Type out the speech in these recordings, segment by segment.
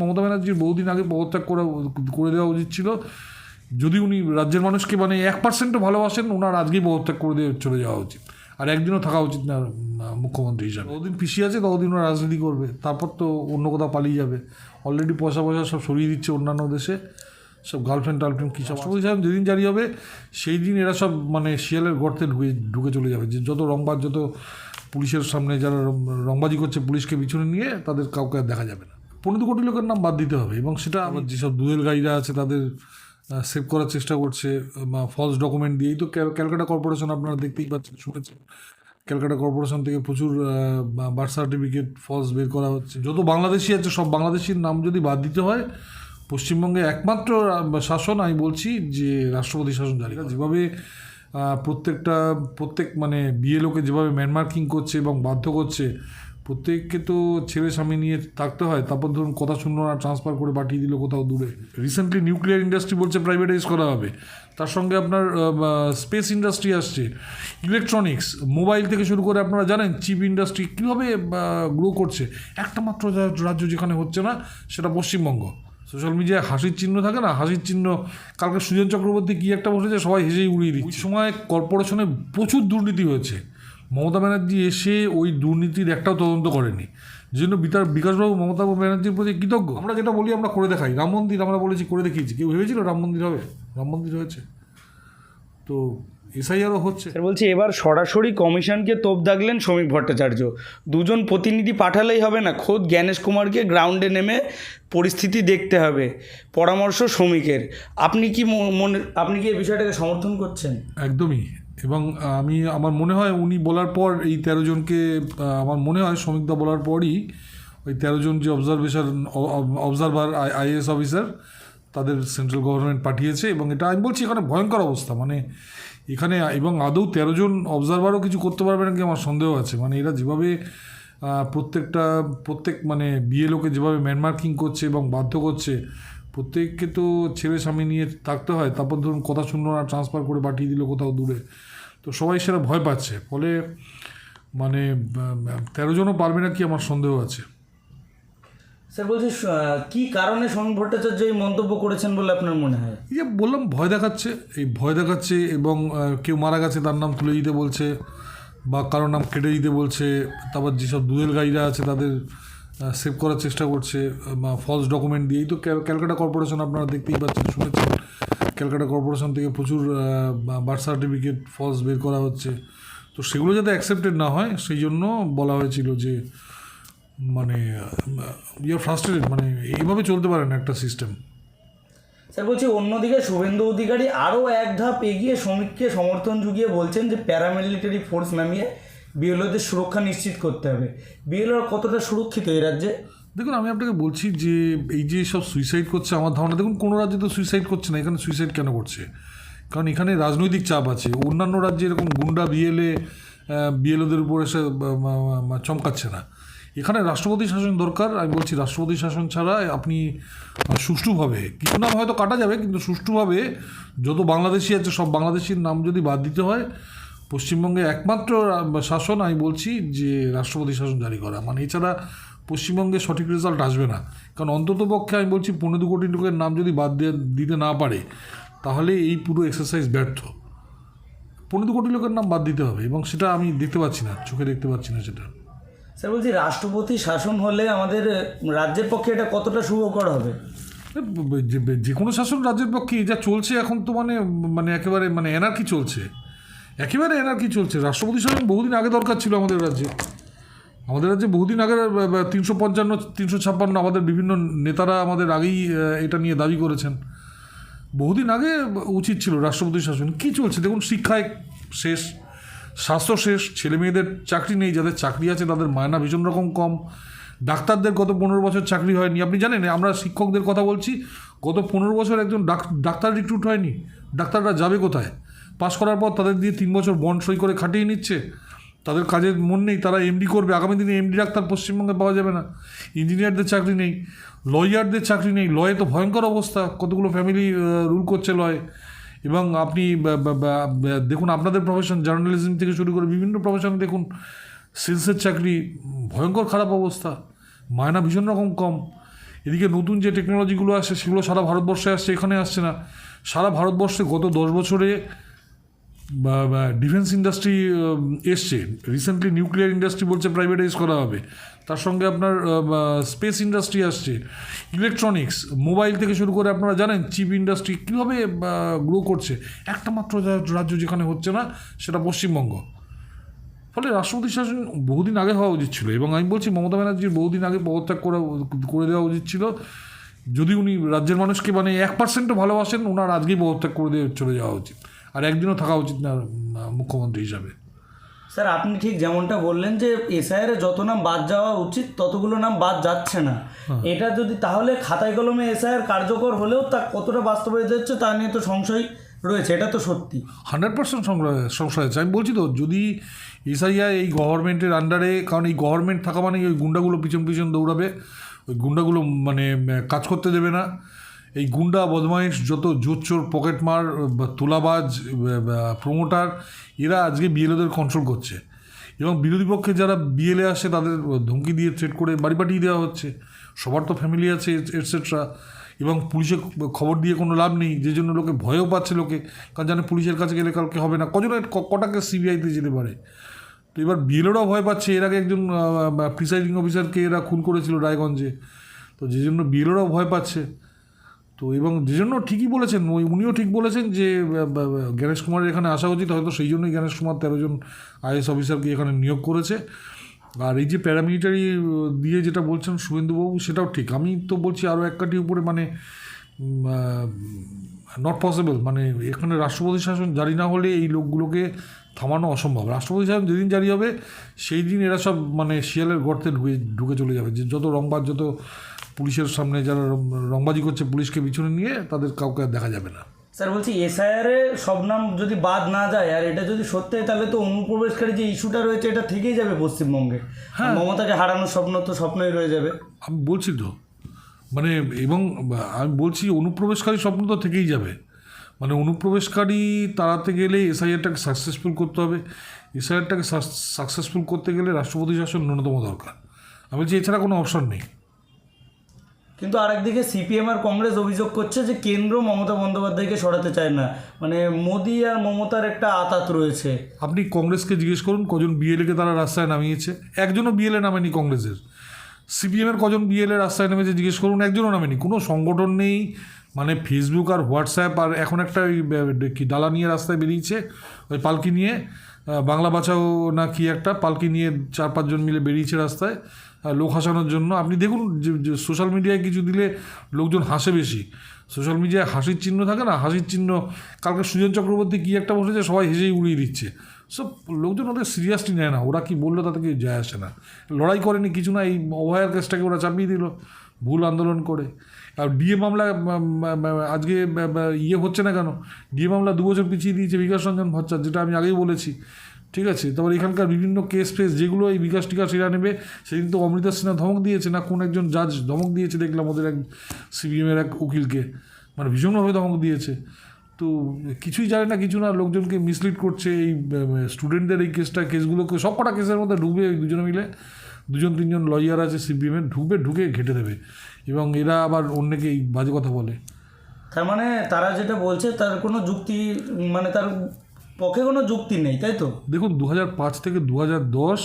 মমতা ব্যানার্জির বহুদিন আগে পদত্যাগ করা, করে দেওয়া উচিত ছিল। যদি উনি রাজ্যের মানুষকে মানে এক পার্সেন্টও ভালোবাসেন, ওনার আজকেই পদত্যাগ করে দিয়ে চলে যাওয়া উচিত। আর একদিনও থাকা উচিত না মুখ্যমন্ত্রী হিসাবে। যতদিন পিছিয়ে আছে, ততদিন ওরা রাজনীতি করবে। তারপর তো অন্য কোথাও পালিয়ে যাবে। অলরেডি পয়সা পয়সা সব সরিয়ে দিচ্ছে অন্যান্য দেশে। সব গার্লফ্রেন্ড টার্লফ্রেন্ড কী সব সাহেব যেদিন জারি হবে, সেই দিন এরা সব মানে শিয়ালের গর্তে ঢুকে ঢুকে চলে যাবে। যে যত রংবাজ, যত পুলিশের সামনে যারা রংবাজি করছে, পুলিশকে পিছনে নিয়ে তাদের কাউকে দেখা যাবে না। পনেরো কোটি লোকের নাম বাদ দিতে হবে এবং সেটা আবার যেসব দুয়েল গাড়িরা আছে তাদের সেভ করার চেষ্টা করছে বা ফলস ডকুমেন্ট দিয়েই তো ক্যালকাটা কর্পোরেশন আপনারা দেখতেই পাচ্ছেন শুনেছেন। ক্যালকাটা কর্পোরেশন থেকে প্রচুর বার্থ সার্টিফিকেট ফলস বের করা হচ্ছে। যত বাংলাদেশি আছে সব বাংলাদেশির নাম যদি বাদ দিতে হয় পশ্চিমবঙ্গে একমাত্র শাসন আমি বলছি যে রাষ্ট্রপতি শাসন জারি। যেভাবে প্রত্যেকটা প্রত্যেক মানে বিএলওকে যেভাবে ম্যানমার্কিং করছে এবং বাধ্য করছে প্রত্যেককে তো ছেলে স্বামী নিয়ে থাকতে হয়। তারপর ধরুন কথা শুনলো না ট্রান্সফার করে পাঠিয়ে দিল কোথাও দূরে। রিসেন্টলি নিউক্লিয়ার ইন্ডাস্ট্রি বলছে প্রাইভেটাইজ করা হবে। তার সঙ্গে আপনার স্পেস ইন্ডাস্ট্রি আসছে। ইলেকট্রনিক্স মোবাইল থেকে শুরু করে আপনারা জানেন চিপ ইন্ডাস্ট্রি কীভাবে গ্রো করছে। একটা মাত্র রাজ্য যেখানে হচ্ছে না সেটা পশ্চিমবঙ্গ। সোশ্যাল মিডিয়ায় হাসির চিহ্ন থাকে না? হাসির চিহ্ন কালকে সুজন চক্রবর্তী কী একটা বসেছে সবাই হেসেই উড়িয়ে দিচ্ছে। সময় কর্পোরেশনে প্রচুর দুর্নীতি হয়েছে। মমতা ব্যানার্জি এসে ওই দুর্নীতির একটাও তদন্ত করেনি। যে জন্য বিতার বিকাশবাবু মমতা ব্যানার্জির প্রতি কৃতজ্ঞ। আমরা যেটা বলি আমরা করে দেখাই। রাম মন্দির আমরা বলেছি করে দেখিয়েছি। কেউ ভেবেছিল রাম মন্দির হবে? রাম মন্দির হয়েছে। তো এসআইআরও হচ্ছে। স্যার বলছি এবার সরাসরি কমিশনকে তোপ দাগলেন শ্রমিক ভট্টাচার্য। দুজন প্রতিনিধি পাঠালেই হবে না। খোদ জ্ঞানেশ কুমারকে গ্রাউন্ডে নেমে পরিস্থিতি দেখতে হবে। পরামর্শ শ্রমিকের। আপনি কি মনে আপনি কি এই বিষয়টাকে সমর্থন করছেন? একদমই। এবং আমি, আমার মনে হয় উনি বলার পর এই তেরো জনকে আমার মনে হয় শ্রমিকদা বলার পরই ওই তেরো জন যে অবজারভেশন অবজারভার আইএএস অফিসার তাদের সেন্ট্রাল গভর্নমেন্ট পাঠিয়েছে এবং এটা আমি বলছি এখানে ভয়ঙ্কর অবস্থা। মানে এখানে, এবং আদৌ তেরো জন অবজারভারও কিছু করতে পারবে নাকি আমার সন্দেহ আছে। মানে এরা যেভাবে প্রত্যেকটা, প্রত্যেক মানে বিএলওকে যেভাবে ম্যানমার্কিং করছে এবং বাধ্য করছে প্রত্যেককে তো ছেলে স্বামী নিয়ে থাকতে হয় তারপর ধরুন কথা শুনলো না ট্রান্সফার করে পাঠিয়ে দিল কোথাও দূরে। তো সবাই সেটা ভয় পাচ্ছে ফলে মানে তেরো জনও পারবে না কি আমার সন্দেহ আছে। স্যার বলছি কি কারণে শ্রমিক ভট্টাচার্য এই মন্তব্য করেছেন বলে আপনার মনে হয়? এই যে বললাম ভয় দেখাচ্ছে এই ভয় দেখাচ্ছে এবং কেউ মারা গেছে তার নাম তুলে দিতে বলছে বা কারোর নাম কেটে দিতে বলছে তারপর যেসব দুধের গাড়িরা আছে তাদের সেভ করার চেষ্টা করছে, বা ফলস ডকুমেন্ট দিয়েই তো ক্যালকাটা কর্পোরেশন আপনারা দেখতেই পাচ্ছেন, শুনেছেন ক্যালকাটা কর্পোরেশন থেকে প্রচুর বার্থ সার্টিফিকেট ফলস বের করা হচ্ছে। তো সেগুলো যাতে অ্যাকসেপ্টেড না হয়, সেই জন্য বলা হয়েছিল যে মানে ইয়ে ফ্রাস্ট্রেটেড মানে এইভাবে চলতে পারে না একটা সিস্টেম স্যার, বলছি অন্যদিকে শুভেন্দু অধিকারী আরও এক ধাপ এগিয়ে শ্রমিককে সমর্থন জুগিয়ে বলছেন যে প্যারামিলিটারি ফোর্স নামিয়ে বিএলওদের সুরক্ষা নিশ্চিত করতে হবে। বিএলওরা কতটা সুরক্ষিত এই রাজ্যে? দেখুন, আমি আপনাকে বলছি যে, এই যে সব সুইসাইড করছে আমার ধারণা, দেখুন, কোনো রাজ্যে তো সুইসাইড করছে না, এখানে সুইসাইড কেন করছে? কারণ এখানে রাজনৈতিক চাপ আছে, অন্যান্য রাজ্যে এরকম গুন্ডা বিএলএ বিএলওদের উপর এসে চমকাচ্ছে না। এখানে রাষ্ট্রপতি শাসন দরকার, আমি বলছি রাষ্ট্রপতি শাসন ছাড়া আপনি সুষ্ঠুভাবে, কিছু নাম হয়তো কাটা যাবে, কিন্তু সুষ্ঠুভাবে যত বাংলাদেশি আছে, সব বাংলাদেশির নাম যদি বাদ দিতে হয় পশ্চিমবঙ্গে একমাত্র শাসন আমি বলছি যে রাষ্ট্রপতি শাসন জারি করা। মানে এছাড়া পশ্চিমবঙ্গে সঠিক রেজাল্ট আসবে না। কারণ অন্তত পক্ষে আমি বলছি পনেরো দু কোটি লোকের নাম যদি বাদ দিয়ে দিতে না পারে তাহলে এই পুরো এক্সারসাইজ ব্যর্থ। পনেরো দু কোটি লোকের নাম বাদ দিতে হবে এবং সেটা আমি দেখতে পাচ্ছি না চোখে দেখতে পাচ্ছি না সেটা। স্যার বলছি রাষ্ট্রপতি শাসন হলে আমাদের রাজ্যের পক্ষে এটা কতটা শুভকর হবে? যে যে কোনো শাসন রাজ্যের পক্ষে যা চলছে এখন তো মানে মানে একেবারে মানে এনার্কি চলছে। একেবারে এনার্কি চলছে। রাষ্ট্রপতি শাসন বহুদিন আগে দরকার ছিল আমাদের রাজ্যে। আমাদের রাজ্যে বহুদিন আগে তিনশো পঞ্চান্ন, তিনশো ছাপ্পান্ন আমাদের বিভিন্ন নেতারা আমাদের আগেই এটা নিয়ে দাবি করেছেন। বহুদিন আগে উচিত ছিল রাষ্ট্রপতি শাসন। কী চলছে? দেখুন, শিক্ষায় শেষ, স্বাস্থ্য শেষ, ছেলে মেয়েদের চাকরি নেই, যাদের চাকরি আছে তাদের মায়না ভীষণ রকম কম। ডাক্তারদের গত পনেরো বছর চাকরি হয়নি। আপনি জানেন, আমরা শিক্ষকদের কথা বলছি, গত পনেরো বছর একজন ডাক- ডাক্তার রিক্রুট হয়নি। ডাক্তাররা যাবে কোথায়? পাশ করার পর তাদের দিয়ে তিন বছর বন্ড সই করে খাটিয়ে নিচ্ছে। তাদের কাজের মন নেই, তারা এমডি করবে। আগামী দিনে এমডি ডাক্তার পশ্চিমবঙ্গে পাওয়া যাবে না। ইঞ্জিনিয়ারদের চাকরি নেই, লয়ারদের চাকরি নেই। লয়ে তো ভয়ঙ্কর অবস্থা। কতগুলো ফ্যামিলি রুল করছে লয়। এবং আপনি দেখুন আপনাদের প্রফেশন জার্নালিজম থেকে শুরু করে বিভিন্ন প্রফেশন দেখুন। সেলসের চাকরি, ভয়ঙ্কর খারাপ অবস্থা। মায়না ভীষণ রকম কম। এদিকে নতুন যে টেকনোলজিগুলো আসছে, সেগুলো সারা ভারতবর্ষে আসছে, এখানে আসছে না। সারা ভারতবর্ষে গত দশ বছরে বা ডিফেন্স ইন্ডাস্ট্রি এসছে। রিসেন্টলি নিউক্লিয়ার ইন্ডাস্ট্রি বলছে প্রাইভেটাইজ করা হবে। তার সঙ্গে আপনার স্পেস ইন্ডাস্ট্রি আসছে। ইলেকট্রনিক্স মোবাইল থেকে শুরু করে আপনারা জানেন চিপ ইন্ডাস্ট্রি কীভাবে গ্রো করছে। একটা মাত্র রাজ্য যেখানে হচ্ছে না, সেটা পশ্চিমবঙ্গ। ফলে রাষ্ট্রপতি শাসন বহুদিন আগে হওয়া উচিত ছিল এবং আমি বলছি মমতা ব্যানার্জির বহুদিন আগে পদত্যাগ করা, করে দেওয়া উচিত ছিল। যদি উনি রাজ্যের মানুষকে মানে এক পার্সেন্টও ভালোবাসেন, ওনার আজকেই পদত্যাগ করে দিয়ে চলে যাওয়া উচিত। আর একদিনও থাকা উচিত না মুখ্যমন্ত্রী হিসাবে। স্যার আপনি ঠিক যেমনটা বললেন যে এসআইআর যত নাম বাদ যাওয়া উচিত ততগুলো নাম বাদ যাচ্ছে না। এটা যদি তাহলে খাতায় কলমে এসআইআর কার্যকর হলেও তা কতটা বাস্তবায়িত হচ্ছে তা নিয়ে তো সংশয় রয়েছে এটা তো সত্যি। হান্ড্রেড পার্সেন্ট সংশয় আছে। আমি বলছি তো যদি এসআইআই এই গভর্নমেন্টের আন্ডারে কারণ এই গভর্নমেন্ট থাকা মানে ওই গুন্ডাগুলো পিছন পিছন দৌড়াবে ওই গুন্ডাগুলো মানে কাজ করতে দেবে না। এই গুন্ডা, বদমাইশ, যত জোচ্চোর পকেটমার তোলাবাজ প্রমোটার এরা আজকে বিএলওদের কন্ট্রোল করছে। এবং বিরোধী পক্ষে যারা বিএলএ আসে, তাদের ধমকি দিয়ে থ্রেট করে বাড়ি পাঠিয়ে দেওয়া হচ্ছে। সবার তো ফ্যামিলি আছে এটসেট্রা এবং পুলিশে খবর দিয়ে কোনো লাভ নেই, যে জন্য লোকে ভয়ও পাচ্ছে লোকে। কারণ জানে পুলিশের কাছে গেলে কালকে হবে না। কজনের কটাকে সিবিআইতে যেতে পারে? তো এবার বিএলওরাও ভয় পাচ্ছে। এর আগে একজন প্রিসাইডিং অফিসারকে এরা খুন করেছিল রায়গঞ্জে। তো যে জন্য বিএলওরাও ভয় পাচ্ছে। তো এবং যে জন্য ঠিকই বলেছেন, ওই উনিও ঠিক বলেছেন যে গণেশ কুমারের এখানে আসা উচিত, হয়তো সেই জন্যই গণেশ কুমার তেরো জন আইএস অফিসারকে এখানে নিয়োগ করেছে। আর এই যে প্যারামিলিটারি দিয়ে যেটা বলছেন শুভেন্দুবাবু, সেটাও ঠিক। আমি তো বলছি আরও এক কাটি উপরে মানে নট পসিবল মানে এখানে রাষ্ট্রপতি শাসন জারি না হলে এই লোকগুলোকে থামানো অসম্ভব। রাষ্ট্রপতি শাসন যেদিন জারি হবে, সেই দিন এরা সব মানে শিয়ালের গর্তে ঢুকে ঢুকে চলে যাবে। যে যত রংবাজ, যত পুলিশের সামনে যারা রংবাজি করছে পুলিশকে পিছনে নিয়ে তাদের কাউকে আর দেখা যাবে না। স্যার বলছি এসআইআরে সব নাম যদি বাদ না যায় আর এটা যদি সত্যি হয় তাহলে তো অনুপ্রবেশকারী যে ইস্যুটা রয়েছে এটা থেকেই যাবে পশ্চিমবঙ্গে। হ্যাঁ। মমতাকে হারানোর স্বপ্ন তো স্বপ্নই রয়ে যাবে। আমি বলছি তো মানে এবং আমি বলছি অনুপ্রবেশকারী স্বপ্ন তো থেকেই যাবে। মানে অনুপ্রবেশকারী তাড়াতে গেলে এসআইআরটাকে সাকসেসফুল করতে হবে। এসআইআরটাকে সাকসেসফুল করতে গেলে রাষ্ট্রপতি শাসন ন্যূনতম দরকার। আমি বলছি এছাড়া কোনো অপশন নেই। কিন্তু আরেকদিকে সিপিএম আর কংগ্রেস অভিযোগ করছে যে কেন্দ্র মমতা বন্দ্যোপাধ্যায়কে সরাতে চায় না। মানে মোদি আর মমতার একটা আতাত রয়েছে। আপনি কংগ্রেসকে জিজ্ঞেস করুন, কজন বিএলএকে তারা রাস্তায় নামিয়েছে। একজনও বিএলএ নামেনি কংগ্রেসের। সিপিএমের কজন বিএলএ রাস্তায় নেমেছে জিজ্ঞেস করুন, একজনও নামেনি। কোনো সংগঠন নেই মানে ফেসবুক আর হোয়াটসঅ্যাপ আর এখন একটা কি ডালা নিয়ে রাস্তায় বেরিয়েছে, ওই পালকি নিয়ে বাংলা বাঁচাও না কি একটা, পালকি নিয়ে চার পাঁচজন মিলে বেরিয়েছে রাস্তায়। লোক হাসানোর জন্য। আপনি দেখুন যে সোশ্যাল মিডিয়ায় কিছু দিলে লোকজন হাসে বেশি। সোশ্যাল মিডিয়ায় হাসির চিহ্ন থাকে না? হাসির চিহ্ন। কালকে সুজন চক্রবর্তী কী একটা বসেছে, সবাই হেসেই উড়িয়ে দিচ্ছে। সব লোকজন ওদের সিরিয়াসলি নেয় না। ওরা কি বলল তাতে কিছু যায় আসে না। লড়াই করেনি, কিছু না, এই অভয়ার কেসটাকে ওরা চাপিয়ে দিল, ভুল আন্দোলন করে। আর ডিএ মামলা আজকে ইয়ে হচ্ছে না কেন? ডিএ মামলা দু বছর পিছিয়ে দিয়েছে বিকাশ রঞ্জন ভট্টাচার্য, যেটা আমি আগেই বলেছি। ঠিক আছে? তারপর এখানকার বিভিন্ন কেস ফেস যেগুলো এই বিকাশ টিকাশ এরা নেবে, সেদিন তো অমৃতা সিনহা ধমক দিয়েছে না কোন একজন জাজ ধমক দিয়েছে দেখলাম ওদের এক সিবিএমের এক উকিলকে। মানে ভীষণভাবে ধমক দিয়েছে। তো কিছুই জানে না, কিছু না, লোকজনকে মিসলিড করছে, এই স্টুডেন্টদের এই কেসটা কেসগুলোকে সব কটা কেসের মধ্যে ঢুকবে দুজনে মিলে। দুজন, তিনজন লয়ার আছে সিবিএমের ঢুকবে, ঢুকে ঘেটে দেবে। এবং এরা আবার অন্যকে এই বাজে কথা বলে। তার মানে তারা যেটা বলছে, তার কোনো যুক্তি মানে তার পক্ষে কোনো যুক্তি নেই, তাই তো? দেখুন দু থেকে দু হাজার দশ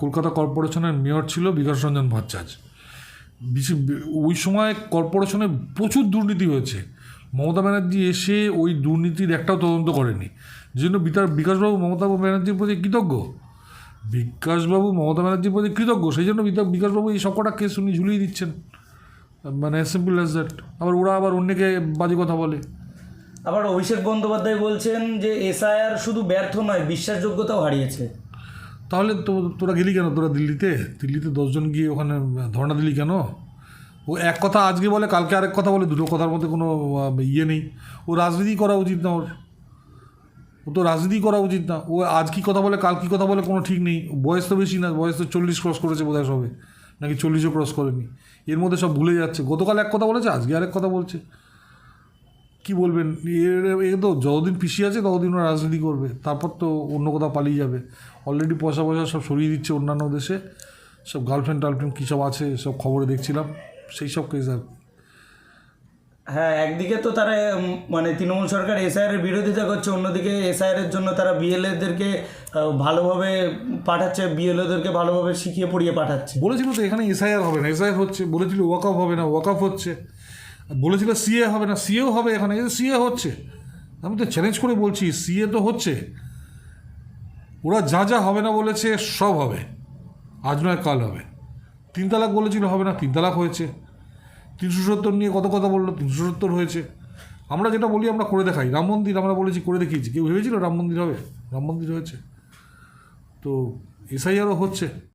কলকাতা কর্পোরেশনের মেয়র ছিল বিকাশ রঞ্জন ভট্টাচার্য। ওই সময় কর্পোরেশনে প্রচুর দুর্নীতি হয়েছে। মমতা ব্যানার্জি এসে ওই দুর্নীতির একটাও তদন্ত করেনি। যে জন্য বিতার, বিকাশবাবু, মমতা ব্যানার্জির প্রতি কৃতজ্ঞ। বিকাশবাবু, মমতা ব্যানার্জির প্রতি কৃতজ্ঞ। সেই জন্য বিকাশবাবু এই সবকটা কেস উনি ঝুলিয়ে দিচ্ছেন। মানে সিম্পল অ্যাজ দ্যাট আবার ওরা আবার অন্যকে বাজে কথা বলে। আবার অভিষেক বন্দ্যোপাধ্যায় বলছেন যে এসআইআর শুধু ব্যর্থ নয়, বিশ্বাসযোগ্যতাও হারিয়েছে। তাহলে তো তোরা গেলি কেন? তোরা দিল্লিতে? দিল্লিতে দশজন গিয়ে ওখানে ধর্ণা দিলি কেন? ও এক কথা আজকে বলে, কালকে আরেক কথা বলে, দুটো কথার মধ্যে কোনো ইয়ে নেই। ও রাজনীতি করা উচিত না ওর। ও তো রাজনীতি করা উচিত না। ও আজ কী কথা বলে, কাল কী কথা বলে কোনো ঠিক নেই। বয়স তো বেশি না, বয়স তো চল্লিশ ক্রস করেছে বোধহয় সবে। নাকি চল্লিশও ক্রস করেনি। এর মধ্যে সব ভুলে যাচ্ছে। গতকাল এক কথা বলেছে, আজকে আরেক কথা বলছে। কি বলবেন? এ তো যতদিন পিছিয়ে আছে ততদিন ওরা রাজনীতি করবে। তারপর তো অন্য কোথাও পালিয়ে যাবে। অলরেডি পয়সা পয়সা সব সরিয়ে দিচ্ছে অন্যান্য দেশে। সব গার্লফ্রেন্ড টার্লফ্রেন্ড কী সব আছে সব খবরে দেখছিলাম। সেই সব কেস আর। হ্যাঁ একদিকে তো তারা মানে তৃণমূল সরকার এসআইআর এর বিরোধিতা করছে অন্যদিকে এসআইআর এর জন্য তারা বিএলএদেরকে ভালোভাবে পাঠাচ্ছে বিএলওদেরকে ভালোভাবে শিখিয়ে পড়িয়ে পাঠাচ্ছে। বলেছিল তো এখানে এসআইআর হবে না। এসআইআর হচ্ছে বলেছিল ওয়াকআপ হবে না ওয়াকআপ হচ্ছে। বলেছিল সিএ হবে না, সিএও হবে এখানে সিএ হচ্ছে। আমি তো চ্যালেঞ্জ করে বলছি, সিএ তো হচ্ছে। ওরা যা যা হবে না বলেছে, সব হবে। আজ নয়, কাল হবে। তিন তালাক বলেছিল, হবে না, তিন তালাক হয়েছে। তিনশো সত্তর নিয়ে কত কথা বলল, তিনশো সত্তর হয়েছে। আমরা যেটা বলি, আমরা করে দেখাই। রাম মন্দির আমরা বলেছি, করে দেখিয়েছি। কেউ ভেবেছিল রাম মন্দির হবে? রাম মন্দির হয়েছে। তো এসআইআরও হচ্ছে।